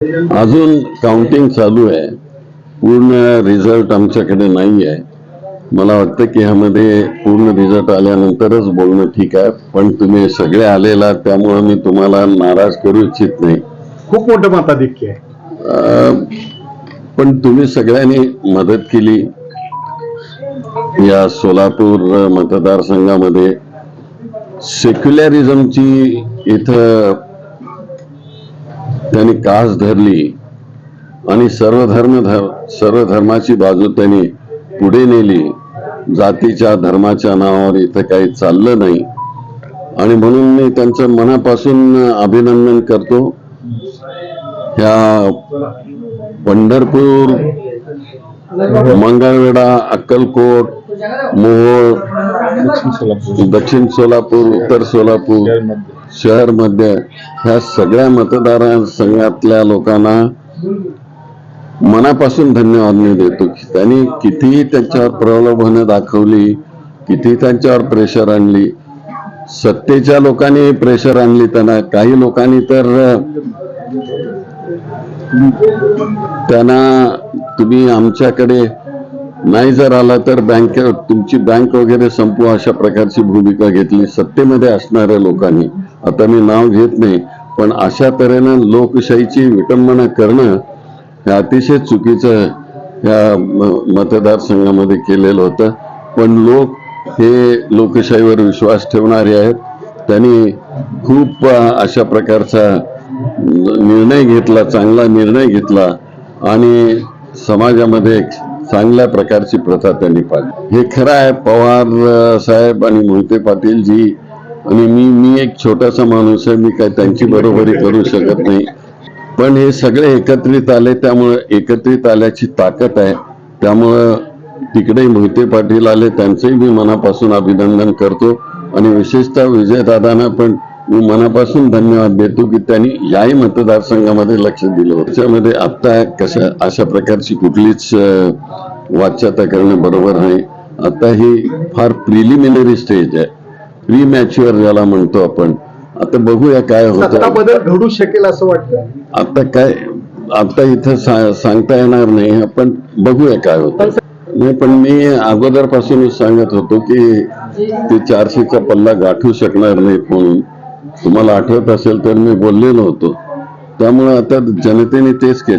अजून काउंटिंग चालू आहे. पूर्ण रिझल्ट आमच्याकडे नाही आहे. मला वाटतं की ह्यामध्ये पूर्ण रिझल्ट आल्यानंतरच बोलणं ठीक आहे. पण तुम्ही सगळे आलेला त्यामुळे मी तुम्हाला नाराज करू इच्छित नाही. खूप मोठं मताधिक्य आहे. पण तुम्ही सगळ्यांनी मदत केली. या सोलापूर मतदारसंघामध्ये सेक्युलरिझमची इथं त्यांनी कास धरली आणि सर्व धर्म धर सर्व धर्माची बाजू त्यांनी पुढे नेली. जातीच्या धर्माच्या नावावर इथं काही चाललं नाही. आणि म्हणून मी त्यांचं मनापासून अभिनंदन करतो. ह्या पंढरपूर मंगळवेढा अक्कलकोट मोहोळ दक्षिण सोलापूर उत्तर सोलापूर शहरमध्ये ह्या सगळ्या मतदारसंघातल्या लोकांना मनापासून धन्यवाद मी देतो की त्यांनी कितीही त्यांच्यावर प्रलोभनं दाखवली किती त्यांच्यावर प्रेशर आणली सत्तेच्या लोकांनी प्रेशर आणली त्यांना काही लोकांनी तर त्यांना तुम्ही आमच्याकडे नाही जर आला तर बँक तुमची बँक वगैरे संपू अशा प्रकारची भूमिका घेतली. सत्तेमध्ये असणाऱ्या लोकांनी. आता मी नाव घेत नाही पण अशा तऱ्हेनं लोकशाहीची विटंबना करणं हे अतिशय चुकीचं या मतदारसंघामध्ये केलेलं होतं. पण लोक हे लोकशाहीवर विश्वास ठेवणारे आहेत. त्यांनी खूप अशा प्रकारचा निर्णय घेतला चांगला निर्णय घेतला. आणि समाजामध्ये चांगल्या प्रकारची प्रथा त्यांनी पाहिली हे खरं आहे पवार साहेब आणि मोहिते पाटील जी आणि मी मी एक छोटासा माणूस आहे मी काय त्यांची बरोबरी करू शकत नाही. पण हे सगळे एकत्रित आले त्यामुळे एकत्रित आल्याची ताकद आहे. त्यामुळं तिकडे मोहिते पाटील आले त्यांचंही मी मनापासून अभिनंदन करतो. आणि विशेषतः विजयदादांना पण मी मनापासून धन्यवाद देतो की त्यांनी याही मतदारसंघामध्ये लक्ष दिलं होतं. त्याच्यामध्ये आता कशा अशा प्रकारची कुठलीच वाच्यता करणं बरोबर नाही. आता ही फार प्रिलिमिनरी स्टेज आहे. प्री मॅच्युअर ज्याला म्हणतो आपण. आता बघूया काय होतं. बदल घडू शकेल असं वाटतं. आता काय आता इथं सा- सांगता येणार नाही. आपण बघूया काय होतं. नाही पण मी अगोदरपासूनच सांगत होतो की ते चारशेचा पल्ला गाठू शकणार नाहीत म्हणून. तुम्हाला आठवत असेल तर मी बोललेलो होतो. त्यामुळे आता जनतेने तेच केलं.